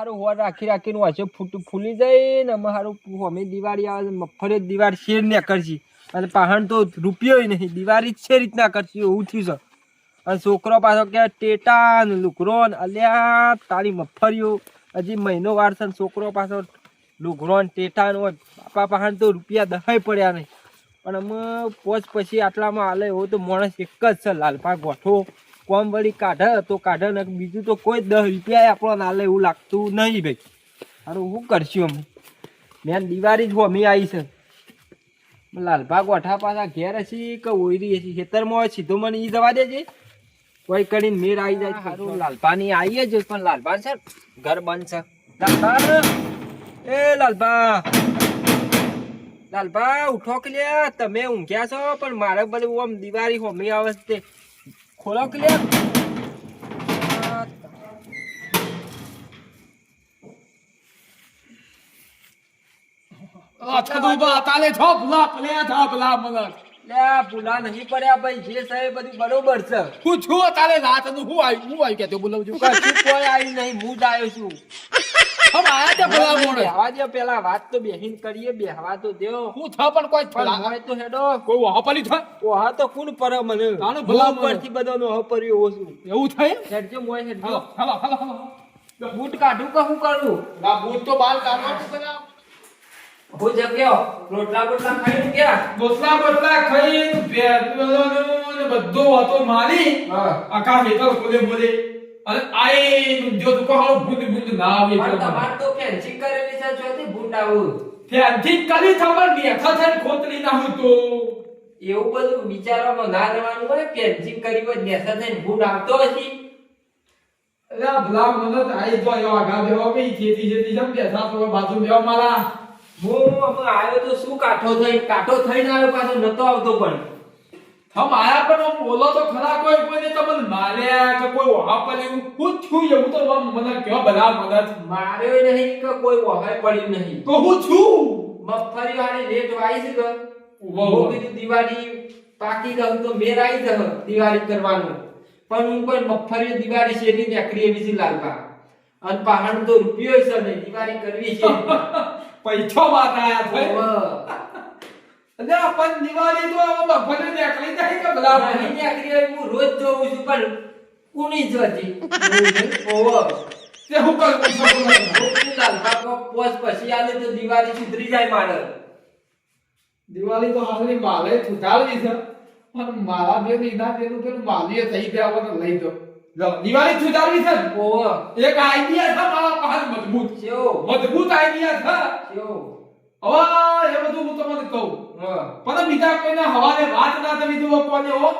હારું હોર રાખી રાખીને વાંચો ફૂટ, ફૂલી જાય ને અમે હારું અમે દિવાળી આવે છે, મફરે દિવાળી શેર ને કરશી. અને પહાણ તો રૂપિયો નહીં, દિવાળી છે રીતના કરશી, એવું થયું છે. અને છોકરો પાછો કે ટેટા ને લુકરો ને, અલ્યા, તારી મફરિયો હજી મહિનો વાર છે છોકરો પાછો લુઘરો ને ટેટા ને હોય. બાપા પહાણ તો રૂપિયા દહાય પડ્યા નહીં. પણ અમે પોચ પછી આટલામાં હાલે એવો તો માણસ એક જ છે, લાલપા ગોઠો. કોમ વળી કાઢે તો કાઢે ને બીજું તો કોઈ દસ રૂપિયા આપણો ના લે એવું લાગતું નહીં ભાઈ. હારું શું કરશું અમે મેન દિવાળી જ હોમી આવી છે. લાલભા ગોઠા પાછા ઘેર હશી કે ઓયરી હશી ખેતરમાં હોય સીધો મને ઈ જવા દેજે. કોઈ કરીને મેર આવી જાય સારું લાલભાની આવીએ જ પણ લાલભા છે ઘર બંધ છે. લાલભા એ લાલભા. લાલભા ઉઠો કે તમે ઊંઘ્યા છો પણ મારે બધું આમ દિવાળી હોમી આવે છે ખોલો કે છો ભલા નહીં પડ્યા ભાઈ જે સાહેબ બધું બરોબર છે. હું છું તાલે રાતનું હું આવી હું આવી કેતો બોલાવજો કોઈ આવ્યું નહીં હું જ આવ્યો છું. આયા તે ભલા મોણ બેહવા દો પેલા વાત તો બેહીન કરીએ બેહવા તો દ્યો. હું થા પણ કોઈ પણ હોય તો હેડો. કોઈ વાપરી થા? ઓહા તો કોણ પર મને? તાનું ભલા હું બધાનો હ પરયો હોઉં એવું થાય? હેડજો મોય હેડજો. હાલો હાલો હાલો હાલો. બૂટ કાઢું કે હું કરું? ના બૂટ તો બાલ કાઢવા પેલા હું જગ્યો. રોટલા બોટલા ખાઈ ગયા? ખાઈ બધું મારી હા. આખા બોલે અને આય જો તો કહો બુંદ બુંદ ના આવે પણ તમાર તો ફેન્સી કરેલી છે ચોથી બૂટ આવું. ત્યાંથી કલી ખબર નહીં થઈને ખોતરી ના હું તો. એવું બધું વિચારવામાં ના રહેવાનું હોય ફેન્સી કરી હોય નેસા થઈને બૂટ આવતો હશે. અલ્યા ભલા મને તો આઈ જો આયો આગા બેહો કે ખેતી ખેતી જમ બેઠા તો બાજુ બેહો મારા. હું આવ્યો તો શું કાઠો થઈ કાઠો થઈને આવ્યો પાછો નતો આવતો પણ. આયા પણ બોલો તો ખરા કોઈ કોઈને તમને માર્યા કે કોઈ વહા પડ્યું હું છું એવું તો મને કેવા ભલા મદદ માર્યો નહીં કે કોઈ વહાય પડ્યું નહીં. તો હું છું. મગફળી વાળી લેટ વાઈસ છે કે? ઉવ્વ. હું દિવાળી પાકી ગયું તો મેર આવી જશે દિવાળી કરવાનું. પણ હું કોઈ મગફળી દિવાળી શેરી નીકળી એવી છે લાલબા અને પહાડ તો રૂપિયો છે ને દિવાળી કરવી છે. પૈસો વાત આયા થઈ ઓવ. અલ્યા પણ દિવાળી તો આમાં ભલે નીકળી જાય કે ભલા. નહીં નીકળી હું રોજ જોઉં છું પણ કુણી જ હતી. ઓવ. તે હું કરું છું? લાલપા કો પોસ પછી આલે તો દિવાળી સુધરી જાય મારે. દિવાળી તો હાલની માલે છુટાવી છે. પણ મારા બે નીના બેનું પેલું માલીએ થઈ ગયા વગર લઈ દો દિવાળી છુટાવી છે ને? એક આઈડિયા છે મારા પાસે મજબૂત. છે મજબૂત આઈડિયા છે. હવે એ બધું હું તમને કહું. પણ બીજા કોઈને હવારે વાત ના થવી દો કોને હો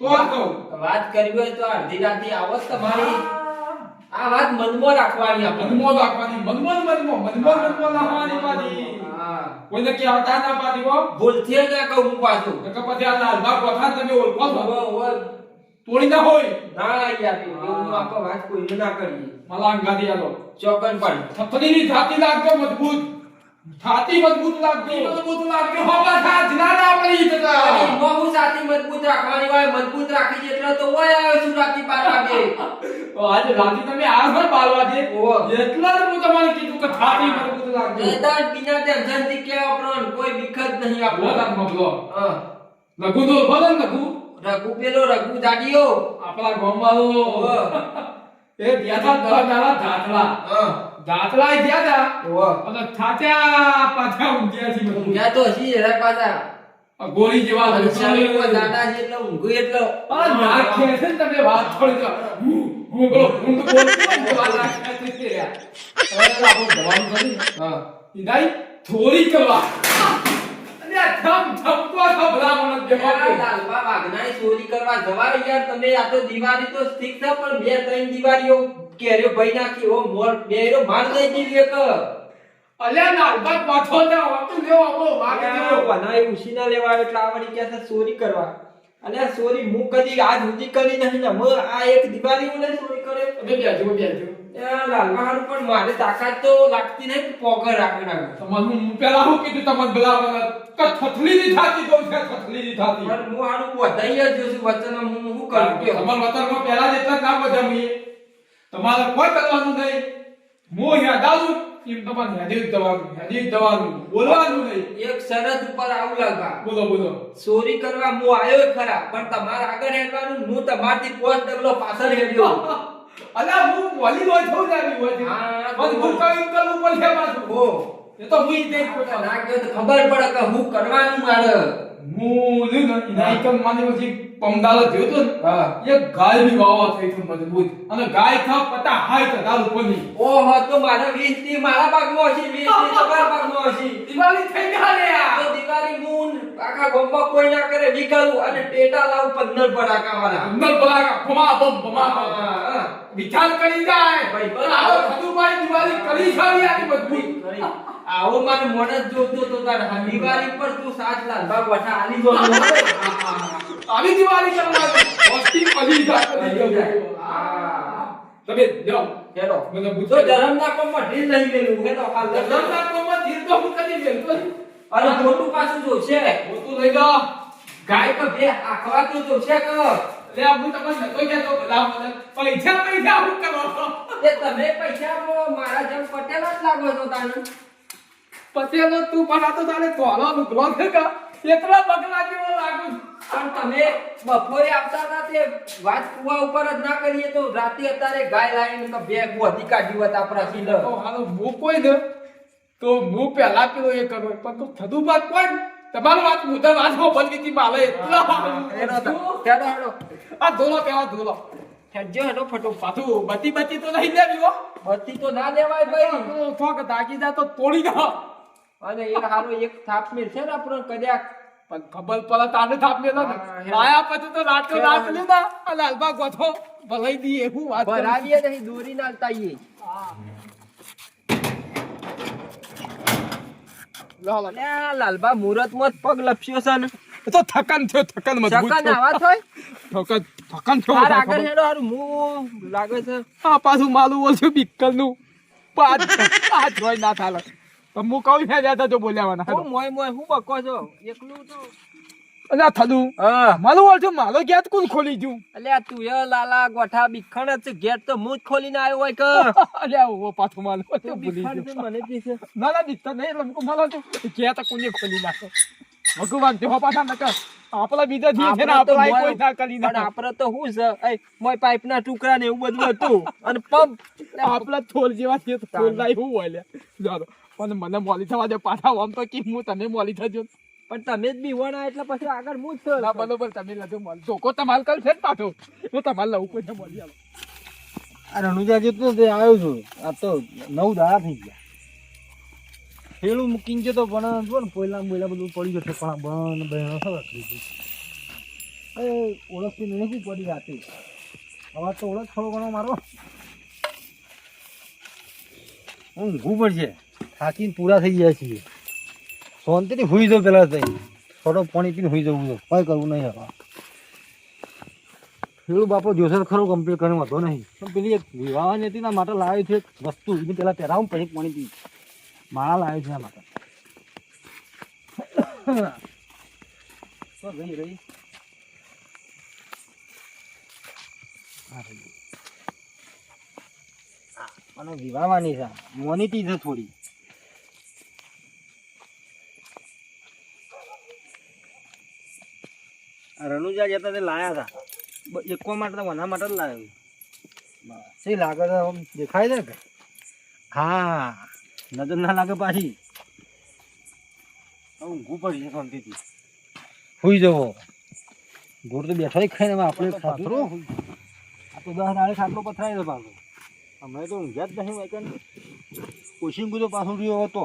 તો જ કહું. વાત કરવી હોય તો અડધી રાતે આવો તમારી. આ વાત મનમાં રાખવાની આપણે. મનમો રાખવાની મનમો મનમો મનમો મનમો રાખવાની પાછી. હા. કોઈને કહેતા ના પાછી હો. ભૂલથી ના કહું હું પાછું. કે પછી આ લાલબા કોઠા તમે ઓળખો છો. તોડી ના હોય. ના યાર એવું આપણે વાત કોઈને ના કરીએ. મલા અંગાદી આલો. ચોકન પણ. લાગતો મજબૂત. છાતી મજબૂત લાગતી મજબૂત લાગતી હોવા થા જનાને આપણે અને જતા એમાં હું મજબૂત રાખવાની હોય મજબૂત રાખી એટલે તો ઓય આવે છું રાતી બાર વાગે આજે રાતી તમે આ ઘર બાલવા દે. એટલા જ હું તમને કીધું કે છાતી મજબૂત લાગતી એદાર બિના ટેન્શનથી કે આપણને કોઈ દિક્કત નહીં આપણો મગલો હા. લઘુ તો બોલો ને લઘુ. રઘુ પેલો રઘુ જાડિયો આપણા ગામ વાળો એ તા દવા દાડા ધાતલા હા. ધાતલા ગયા હતા ઓવે. અને થાચા પાછા ઊંઘ્યા છે ઊંઘ્યા તો હસી જરા પાછા. ગોળી જેવા લક્ષણ. દાદા ઊંઘું એટલો આ છે ને તમે વાત થોડી તો. હું હું ઊંઘ બોલતો વાત નાખે છે તે હવે આપણે દવાનું કરી હા. ઈદાઈ થોડી કરવા અને આ થમ થમતો આ ભલામણ જ યાર, દેખાતો. લાલબા વાઘનાએ ચોરી કરવા જવાય યાર તમે આ તો દિવાળી તો છે પણ બે ત્રણ દિવાળીઓ કેરીઓ ભાઈ નાખી ઓ મોર બેરો માર દઈ દીધી એક અલ્યા નાલબા પાછો જાઓ, આટલું લેવો આવો માર દીધો જેવો. એ ઉસીના લેવા એટલે આવડી કે છે ચોરી કરવા અને આ ચોરી હું કદી આજ સુધી કરી નહીં ને હું આ એક દિવાળી મને ચોરી કરે બે બેજો, બેજો. હારું પણ મારે તાકાત તો લાગતી નહીં પોકર રાખી નાખું તમારું હું પેલા શું કીધું તમને ભલામણ કે થથલીની થાતી કહું છે, થાતી. પણ હું હારું વધાઈ જ વચન હું કરું કે તમારા વતનમાં પહેલા જ એટલા ના બધા મીએ. તમારે કોઈ કરવાનું નહીં. હું અહીંયા યાદાવું એમ તમારે હેદી દવાનું હેદી દવાનું બોલવાનું નહીં. એક શરત ઉપર આવું લાગવા. બોલો બોલો. ચોરી કરવા હું આવ્યો ખરા પણ તમારે આગળ હેડવાનું હું તમારથી પોસ્ટ ડગલો પાછળ હેડ્યો. અલા હું બોલી હોય છો જાવી હોય હા, હું કઈ કરવું પડશે પાછું. હો. એ તો હું ઈ દઈ ના ખબર પડે કે હું કરવાનું મારે. હું ને નહીં એકમ માની પછી પમદાલો થયો હતું ને? હા. ગાયની વાવા થઈ છે મજબૂત. અને ગાય થા પતા હાય તો દાલ ઉપરની ઓહો તો મારા વીસથી મારા હશે વીસથી તમારા ભાગમાં હશે. દિવાળી થઈ ગયા લે તો દિવાળી મૂન આખા ગોમ્બા કોઈ ના કરે વિકાલુ અને ટેટા લાવ પંદર પડાકા વાળા અંગલ બલાગા ભમા બમ ભમા બમ વિચાર કરી જાય. ભાઈ, આવો ખદુભાઈ દિવાળી કરી છાવી આની મજબૂત આવો મને મોણ જોતો તો તાર દિવાળી પર તું સાત લાખ ભાગ વઠા આની જો આવી દિવાળી કરવા હોસ્ટી પડી જાય. તમે જાઓ હેડો મને પૂછો. ધરમ ના કોમમાં ઢીલ નહીં લેલું હેડો હાલ ધંધા કોમમાં ધીર તો હું મેલતો નહીં. મોટું પાછું જોશે હું તો લઈ ગાય કે બે આખવા તો છે કે. લે આ હું તમને કે તો બધા મને પૈસા પૈસા હું કરો એ તમે પૈસા મારા જેમ પટેલ જ લાગો છો તાને. પતેલો તું પણ આ તો તારે તોલો નુકલો છે કા? એટલા બગલા જેવો લાગુ પણ તમે બપોરે આવતા હતા તે વાત કુવા ઉપર જ ના કરીએ તો રાતે અત્યારે ગાય લાવીને તો બે ગોધી કાઢી હોત આપણા સીલ તો હાલો હું કોઈ ને તો હું પહેલા પેલો એ કરો પણ તો થતું બાદ કોઈ તમારું વાત મુદ્દા વાંચવો બંધ હતી માલે એટલા આ ધોલો કેવા ધોલો. હેડજો હેડો ફટો. પાછું બતી બતી તો નહીં લેવી હો. બતી તો ના લેવાય ભાઈ. થોક દાગી જાય તો તોડી દો અને એ હારો એક થાપ મેળ છે ને આપણો કદાચ પણ ખબર પડે તાને થાપ મેલો ને. માયા પછી તો રાત તો રાત લીધા અને અલબા ગોથો ભલાઈ દી એવું વાત કરી. નહીં દોરી ના આલતાઈએ લો, લો. અલ્યા, લાલબા મુરતમાં પગ લપસ્યો છે ને. તો થકન થયો થકન મજબૂત થકન આવા થોય? થકન થકાન થયો આ આગળ હેડો હારું મુ લાગે છે. આ પાછું માલું ઓછું બિક્કલનું પાછ પાછ રોય ના થાલે હું કહું છે જ્યાં તો બોલ્યા હું મોય મોય હું બકો છો? એકલું તો. આ થતું હા. માલું ઓછું માલો ગેટ કોણ ખોલી ગયું? અલ્યા તું એ લાલા ગોઠા બિખણ છે ગેટ તો હું જ ખોલીને આવ્યો હોય કે? અલ્યા ઓ પાછો માલ તો ભૂલી ગયો. મને દીસે ના ના દીકતા નહીં એટલે મુકું માલો તો ગેટ કોને ખોલી નાખો? ભગવાન જો પાછા નકર આપલા બીજા જે છે ને આપલા કોઈ ના કરી પણ નાખે. તો હું છે એ મોય પાઇપ ના ટુકડા ને એવું બધું હતું. અને પંપ આપણા થોલ જેવા છે થોલ લાઈ હું હોય લે. જારો પણ મને મોલી થવા દે પાછા આમ તો કે હું તમે મોલી થજો? પણ તમે જ બી વણા એટલે પછી આગળ હું જ થયો ના બરોબર તમે લજો મોલ. ધોકો તમાલ કલ છે ને પાછો? હું તમારે લઉં કોઈ મોલી આવો આ રણુજા જેટલો તે આવ્યો છું. આ તો નવ દાડા થઈ ગયા. ખેડું મૂકીને જતો પણ જો ને પોયલા બોયલા બધું પડી જશે છે પણ બન બહેનો ખબર થઈ ગઈ? એ ઓળખતી નહીં પડી રાતે? હવા તો ઓળખ થોડો ઘણો મારો. ઊંઘું પડશે. થાકીને પૂરા થઈ ગયા છીએ. શાંતિથી હોઈ જાઉં પેલા થઈ થોડો પાણી પીને હોઈ જવું છે. કઈ કરવું નહીં હવે. ખેડૂત બાપો જોશે ખરો કમ્પ્લીટ કરીને વધો નહીં. પણ પેલી એક વિવાહની હતી ના માટે લાવ્યો છે એક વસ્તુ. એને પેલા પહેરાવું, પછી પાણી પી માળા લાવ્યો છે એના માટે. વિવાહવાની છે. મોનીટી છે થોડી. રણુજા જતા તે લાયા હતા. એકવા માટે તો વના માટે જ લાવ્યો સી લાગે છે? આમ દેખાય છે કે? હા નજર ના લાગે પાછી. ઊંઘું પડી શાંતિથી. સુઈ જવો. ગોળ તો બેઠો ખાઈ ને આપણે ખાતરો આ તો દસ દાડે ખાટલો પથરાય છે પાછો. અમે તો ઊંઘ્યા જ નહીં વાયકન કોશિંગુ તો પાછો રહ્યો હતો.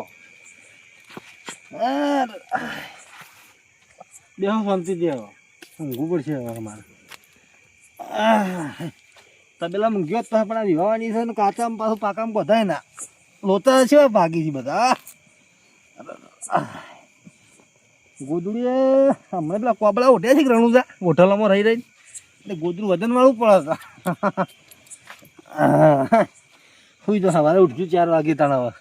બેહો શાંતિથી આવ્યો ઊંઘવું પડશે હવે અમારે તબેલા ગયો તો પણ આ વિવાહવાની છે ને કાચામાં પાછું પાકામાં બધાય ના. લોતા છે ભાગી છે બધા. ગોદડીએ હમણાં પેલા કોબળા ઉઠ્યા છે રણુજા. હોટલોમાં રહી રહી એટલે ગોદડું વજન વાળું પડે હતા સુઈ તો સવારે ઉઠ્યું ચાર વાગે ત્રણ હવે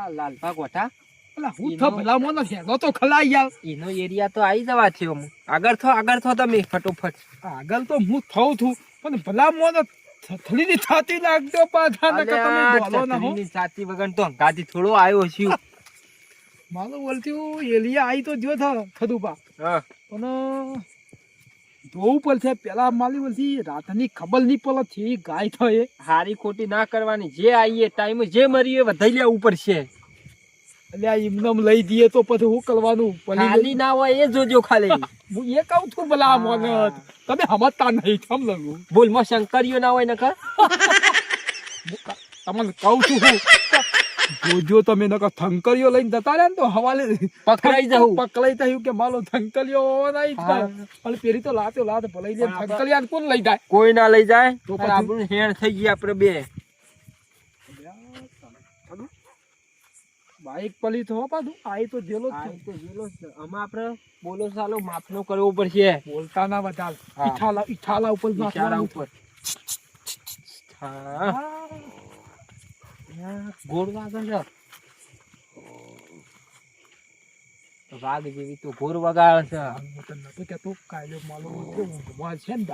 અલ્યા લાલભા ગોઠા અલા હું તો ભલા મોનો હેલો તો ખલાઈ યાર એનો એરિયા તો આવી જવા થયો હું. આગળ થો આગળ થો તમે ફટોફટ. આગળ તો હું થઉં છું પણ ભલા મોનો થથડીની છાતી લાગતો પાછા નકર તમે બોલો ના હો. છાતી વગર તો ગાદી થોડો આવ્યો છું. મારું બોલતું એલિયા આઈ તો જો થતું થદુપા હા. પણ જોવું પડશે પેલા માલી પછી રાતની ખબર નહીં પડે છે ગાય એ. હારી ખોટી ના કરવાની જે આવીએ ટાઈમે જે મરીએ વધાઈ લેવું પડશે. એટલે આ એમનેમ લઈ દઈએ તો પછી હું કરવાનું? ખાલી ના હોય એ જોજો ખાલી. હું એ કહું છું ભલા મોને. તમે સમજતા નહીં થમ લાગુ ભૂલમાં શંકરીઓ ના હોય નકર? તમને કહું છું હું. જોજો તમે નકર થંકરીઓ લઈને જતા રહ્યા ને તો હવાલે પકડાઈ જવું પકડાઈ થયું કે માલો થંકલીઓ નહીં થાય અને પેરી તો લાતો લાત ભલાઈ દે થંકલિયા કોણ લઈ જાય? કોઈ ના લઈ જાય? તો પછી? આપણું હેણ થઈ ગયા આપણે બે. બાઈક પલી તો પાછું. આઈ તો જેલો છે. તો જેલો છે. આમાં આપણે બોલો સાલો માફનો કરવો પડશે. બોલતા ના વધાર ઈઠાલા ઈઠાલા ઉપર ઈઠાલા ઉપર. હા. ગોળ વાગે છે વાઘ જેવી તો ઘોર વગાડે છે. હું તને નતો કહેતો કાયલો માલો ઊંઘમાં છે ને.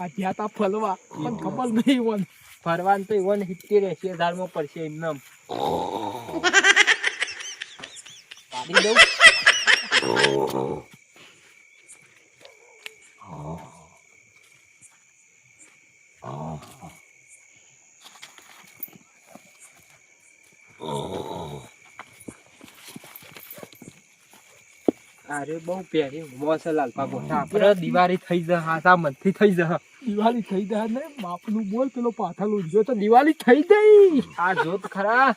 આ ત્યાં તા ફલવા પણ ખબર નહીં વન ફરવાનું તો વન સિત્તેર એસી હજારમાં પડશે એમને એમ. પાડી દઉં. અરે બહુ પહેરી. મોસે લાલપા બોટા આપણે દિવાળી થઈ જશે હાસા મનથી થઈ જશે દિવાળી થઈ જાય ને બાપનું બોલ પેલો પાથલ જો તો દિવાળી થઈ ગઈ આ જોત ખરા.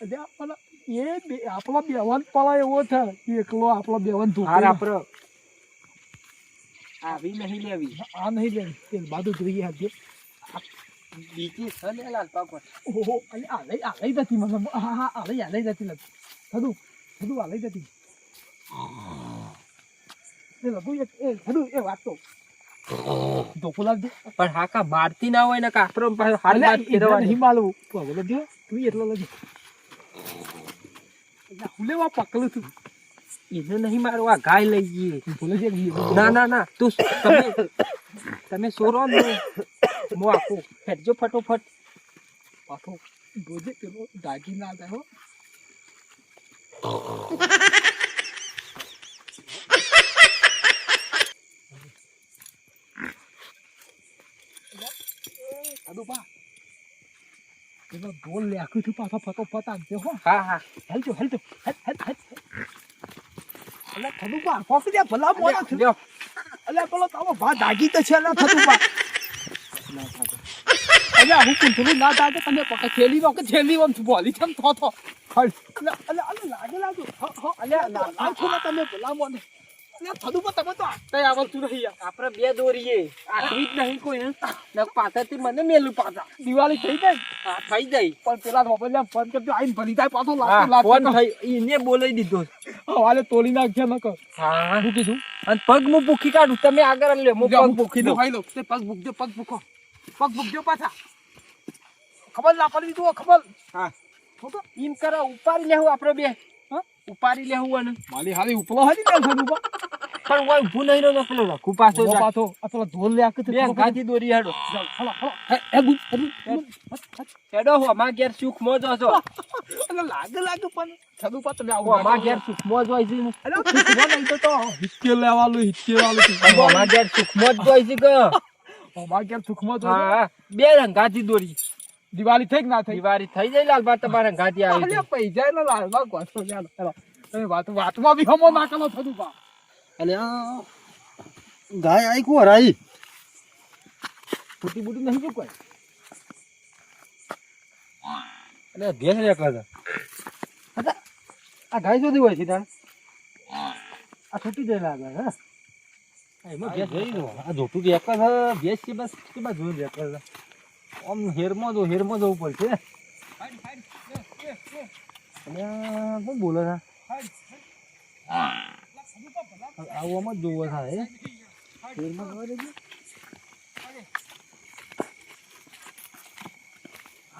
એ બે આપણા બેવાન પડા એવો છે. એકલો આપણો બેવાન હાર આપણો આવી નહીં લેવી. આ નહીં લેવી. તે બાજુ જોઈએ આજે. બીજી છે ને લાલપા પર ઓહો અને આ લઈ આ લઈ જતી મને. હા હા આ લઈ આ લઈ જતી નથી થદું થદું આ લઈ જતી પણ હાકા મારતી ના હોય ને પાસે હાથ ફેરવવાની. નહીં માલવું તો તું એટલો હું લેવા એને નહીં મારવા ગાય લઈ જઈએ ના ના ના તું તમે તમે સોરો ને મો આપું. હેડજો ફટોફટ. પાછો જોજે પેલો દાગી ના થાય હો સાદુ પા પેલો ઢોલ લેખું છું પાછો ફટોફટ આનજો હો. હા હા. હેલજો હેલજો હેલ હેલ હેલ અલે સાદુ પા કોફી દે ભલા છે લ્યો. અલે પેલો તારો ભા દાગી તો છે ના થતું. પા અલે હું કુંઠલું ના દાગે તમે પકા થેલી નો કે થેલી ઓમ બોલી કેમ થો થો. અલે અલે અલે લાગે લાગે. હ હ અલે ને તમે ભલા મોને તમે તો આટલે નહીં આપણે બે દોરીએ. આટલી જ નહીં કોઈ ને પાછળથી મને મેલું પાછા. દિવાળી થઈ જાય હા થઈ જાય પણ પેલા મોબાઈલ ફોન કરજો આઈને ભરી જાય પાછો ફોન થઈ એને બોલાવી દીધો. હવાલે તોડી નાખજે ન કર. હા. શું કીધું? અને પગ હું ભૂખી કાઢું તમે આગળ લ્યો હું પગ ભૂખી દઉં. ખાઈ લો તે પગ ભૂખજો પગ ભૂખો પગ ભૂખજો પાછા. ખબર ના પડવી તું ખબર? હા. એમ કરો ઉપાડી લેવું આપણે બે? ઉપાડી લેવું અને. માલી હાલી ઉપલો હતી ને થતું પા? પણ કોઈ ઊભું નહીં રહ્યો પેલો રાખું પાછો. પાછો આ પેલો ધોલ લે આખી બે ગાંધી દોરી હેડો. Hello hello. હે ગુડ હેડો હો અમાર ઘેર સુખ મોજ છો. અને લાગે લાગે પણ. છદુ પા તમે આવો. અમાર ઘેર સુખ મોજ હોય છે ને. અલે મોજ નહીં તો તો. હિત્તે લેવાલું હિત્તે વાલું. અમાર ઘેર સુખ મોજ હોય છે કે. અમાર ઘેર સુખ મોજ હોય બે રંગાથી દોરી. દિવાળી થઈ કે ના થઈ? દિવાળી થઈ જાય લાલબા તમારે ગાડી આવી અલ્યા પૈસા ને લાલવા ગોઠો ચાલો ચાલો તમે વાત વાતમાં બી હમો નાખેલો થતું પા અને ગાય આઈ કો રાઈ ફૂટી બુટી નહીં કોઈ અને ભેંસ રે કરે અચ્છા આ ગાય જોતી હોય છે તાણ? આ છૂટી જાય લાગે હે? એમાં ભેંસ જઈ દો આ જોતું જ જ હે. ભેંસ બસ કે બસ જોઈ જ જ હે. આમ હેરમાં જો, હેરમાં જવું પડશે. શું બોલે છે? આવવામાં જોવો થાય. હેરમાં જવા દેજો.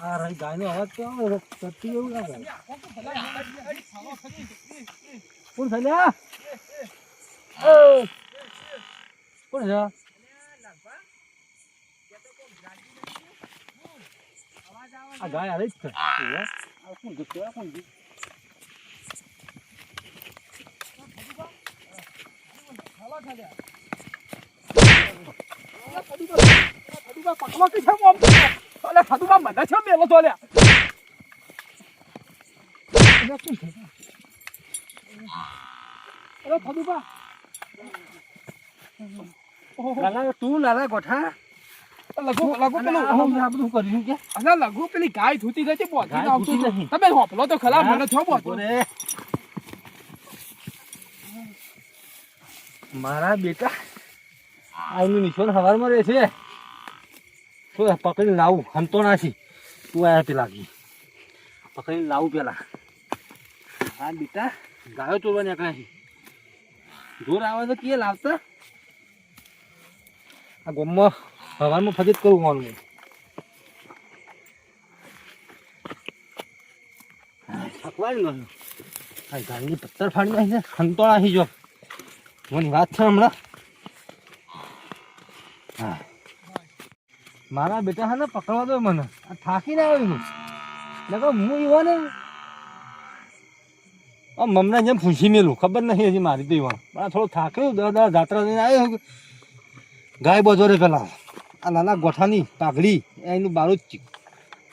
આ રહી ગાયનો અવાજ કેવો આવે એવું કોણ છે કોણ. આ કોણ છે? મેલો તો લ્યા અલે શું છે? અલે થદુબા ઓહો, લાલા, તું લાલા ગોઠા લઘુ લઘુ પેલું આ હમણાં આ બધું કર્યું કે? અલે લઘુ પેલી ગાય ધૂતી ગઈ છે બોધી આવતું ધૂતી હતું. નહીં. તમે હોપલો તો ખરા મને છો બોધો. મારા બેટા આનું નિશાન હવારમાં રહે છે. તો પકડી લાવું? હમતો નાસી તું આયા પેલા પકડી લાવું પેલા. હા બેટા ગાયો ચોરવા નીકળ્યા છે જોર આવે તો કે લાવતા? આ ગોમમાં હવારમાં ફજત કરું મારું થકવાડી લો આ ગાયની પત્તર ફાડી નાખી ખંતોળા જો. મને વાત છે હમણાં. હા. મારા બેટા હા ને પકડવા દો મને. આ થાકી ના આવ્યું નકર હું એવો ને આ મમના જેમ ફૂંસી મેલું. ખબર નહીં હજી મારી તો એવા આ થોડો થાક્યો. દર દસ જાત્રા લઈને આવ્યો ગાય બધો રે પેલા. આ નાના ગોઠાની પાઘડી, એનું બારું જ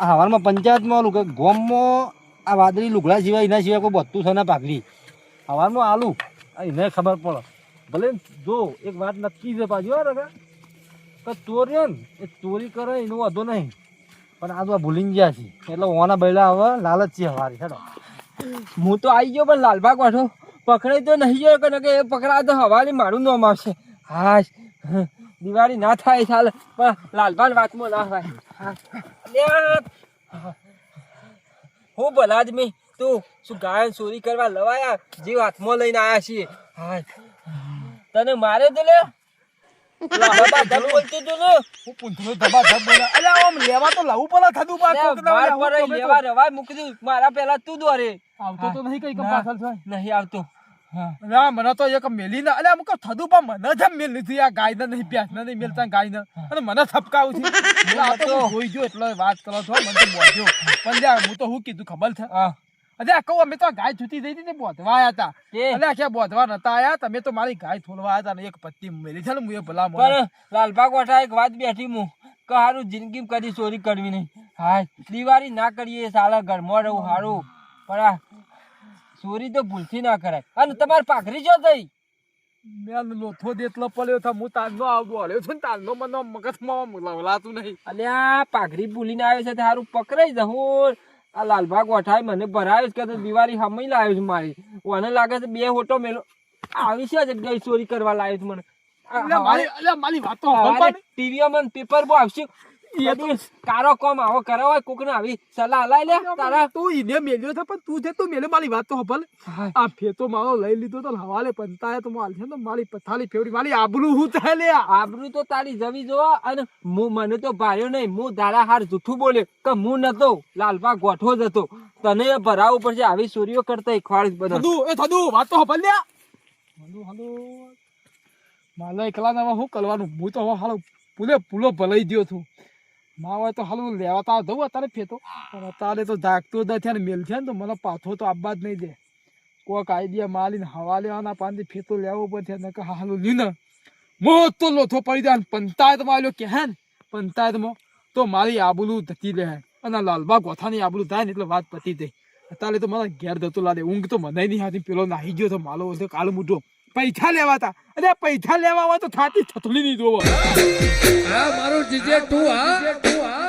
આ હવારમાં પંચાયતમાં ઓલું કે ગોમમાં આ વાદળી લુગડા સિવાય એના સિવાય કોઈ બધું છે ને પાઘડી. હવારમાં આલું એને ખબર પડે. ભલે જો, એક વાત નક્કી છે પાછું, હો રગા કે ચોરી ને, એ ચોરી કરે, એનો વાંધો નહીં. પણ આ તો આ ભૂલી ગયા છે. એટલે ઓના બૈલા હવે લાલચ છે હવારી, હેડો. હું તો આવી ગયો, પણ લાલબાગ વાઠો. પકડે તો નહીં ગયો, કે એ પકડા તો હવાલી મારું નામ આવશે. હાશ. દિવાળી ના થાય ચાલ. પણ લાલબાન વાતમાં ના થાય હું ભલા આદમી તું શું ગાયન ચોરી કરવા લવાયા? જે હાથમાં લઈને આવ્યા છીએ. તને મારે તો લે. માર પેલા તું દોરે. આવતો તો નહીં કઈ ના. નહીં આવતો. હા. મને તો એક મેલી ના અલે અમુક પણ મને જ મેલ લીધી આ ગાય ને નહીં પ્યાસ નહીં મેલતા ગાય ને અને મને થપકાવું છે. આ તો હું જો એટલે વાત કરો છો મને તો બોલજો પણ લ્યા હું તો હું કીધું ખબર છે? હા. અરે કહું અમે તો ગાય છૂટી થઈ હતી ને બોધવા આયા હતા તે અલે બોધવા નતા આયા? તમે તો મારી ગાય થોલવા આયા હતા ને એક પત્તી મેલી છે ને હું એ ભલા મોર લાલબાગ વાઠા એક વાત બેઠી હું કે હારું જિંદગી કદી ચોરી કરવી નહીં. હાય. દિવાળી ના કરીએ સાલા ઘરમાં રહું હારું. પણ ચોરી તો ભૂલથી ના કરાય. અને તમારે પાઘરી જો થઈ? મેં લોથો દેતલો પડ્યો था હું તારનો આવતો હળ્યો છું ને તારનો મને મગજમાં લવલાતું નહીં. અને આ પાઘરી ભૂલીને આવ્યો છે સારું પકડાઈ જવું આ લાલબાગ વઠાય મને ભરાયો છે કે તો દિવાળી હમઈ લાવ્યો છે મારી. મને લાગે છે બે હોટો મેલો. આવી છે જગ્યાએ ચોરી કરવા લાવ્યો છે મને. ટીવીમાં પેપર બહુ આવશે. કારો કોમ આવો કરો હોય કોક ને આવી સલાહ લાઈ લે તારા. તું ઈને મેલ્યો છે પણ તું છે તું મેલે મારી વાત તો સાંભળ. આ ફેતો મારો લઈ લીધો તો હવાલે પંતાએ તો માલ છે ને મારી પથાલી ફેવડી મારી આબરૂ હું થાય લે આબરૂ તો તારી જવી જો અને હું મને તો ભાર્યો નહીં હું તારા હાર જૂઠું બોલ્યો કે હું નતો લાલબા ગોઠવો જ હતો. તને ભરાવું પડશે આવી ચોરીઓ કરતા ખવાડી બધા. એ થદુ વાત તો સાંભળ લે હલો હલો માલા એકલા ના શું કરવાનું? હું તો હવે હાલો પૂલે પૂલો ભલાઈ ગયો છું. માવા તો હાલું લેવા તો દઉં અત્યારે ફેતો પણ અત્યારે તો જાગતો નથી અને મેલ છે ને તો મને પાછો તો આવવા જ નહીં દે. કોઈક આઈડિયા માલીને હવા લેવાના પાંચથી ફેતો લેવો પડશે. ને કે હાલું લી ને. મોટો લોથો પડી જાય પંચાયતમાં આવ્યો કે હે ને, પંચાયતમાં, તો મારી આબુલું ધતી લે અને આ લાલબા ગોથાની આબુલું થાય ને એટલે વાત પતી જાય. અત્યારે તો મારા ઘેર જતો લાગે. ઊંઘ તો મને નહીં હતી પેલો નાહી ગયો તો માલો કાળ મૂઠો પૈસા લેવા તા. અરે પૈસા લેવા હોય તો થાતી થથલી નહીં જોવો હા મારું જીજે તું હા.